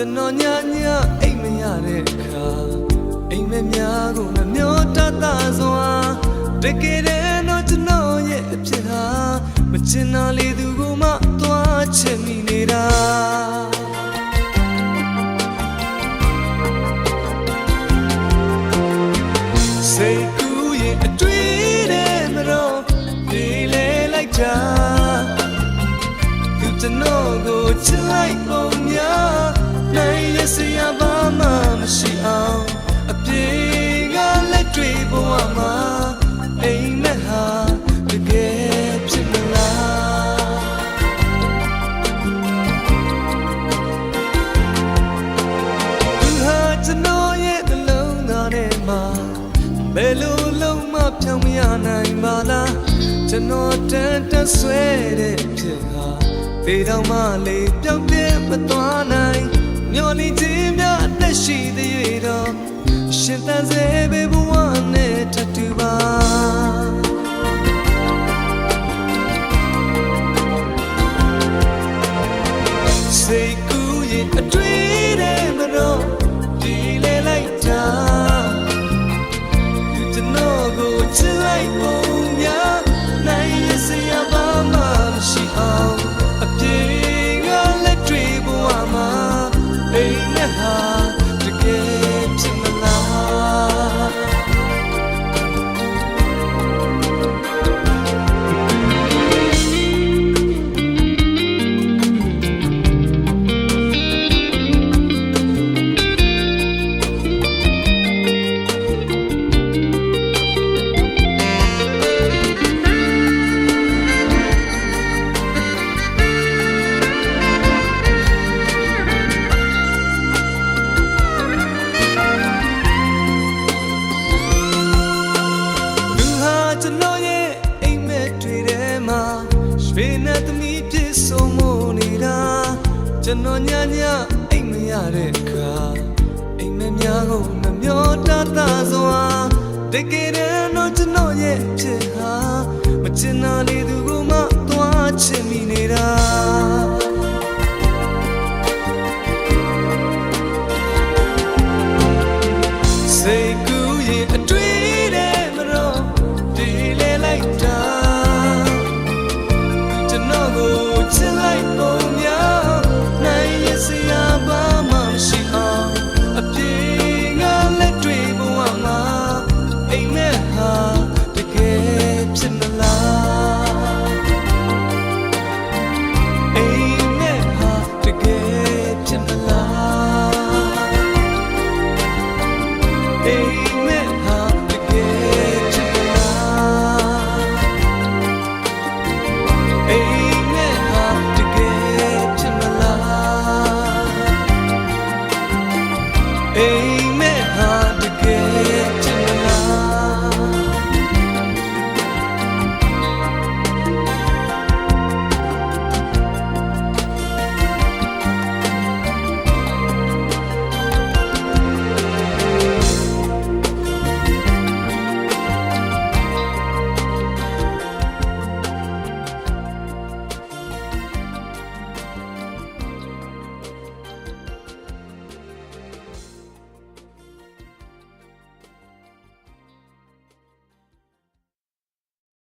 ကျွန်တော်ညညအိမ်မရတဲ့အခါအိမ်မက်များကိုနှမျောတတ်တာစွာတကယ်တမ်းတော့ကျွန်တော်ရဲ့အဖြစ်ဟာမချင်တာလေသူကမှသွားချင်မိနေတာစိတ်ကူးရဲ့အတွေ့တဲ့မတော်ဒီလေလိုက်တာသူကျွန်တော်ကိုချစ်လိုက်ပုံများ နိုင်ရစရာဘာမှမရှိအောင်အပြေကလက်တွေဘဝမှာအိမ်မက်ဟာတကယ်ဖြစ်မလားသူဟာကျွန်တော်ရဲ့နှလုံးသားထဲမှာဘယ်လိုလုံးမဖြောင်းမရနိုင်ပါလားကျွန်တော်တန်တဆွဲတဲ့ဖြစ်ဟာဒေတော်မလေးပြောင်းပြဲမသွားနိုင် မျောလင်းခြင်းများအသက်ရှိသေးရတော့ရှင်သန်စေဘေဘဝနဲ့ထပ်တူပါစိတ်ကူးရင်အတွေ့တဲ့ ကျွန်တော်ညညအိတ်မရတဲ့အခါအိမ်မများကိုမမျောတတ်တာစွာတကယ်တော့ကျွန်တော်ရဲ့ဖြစ်ဟာမချင်တာလေသူကိုမှသွားချင်မိနေတာ谁故意对？day.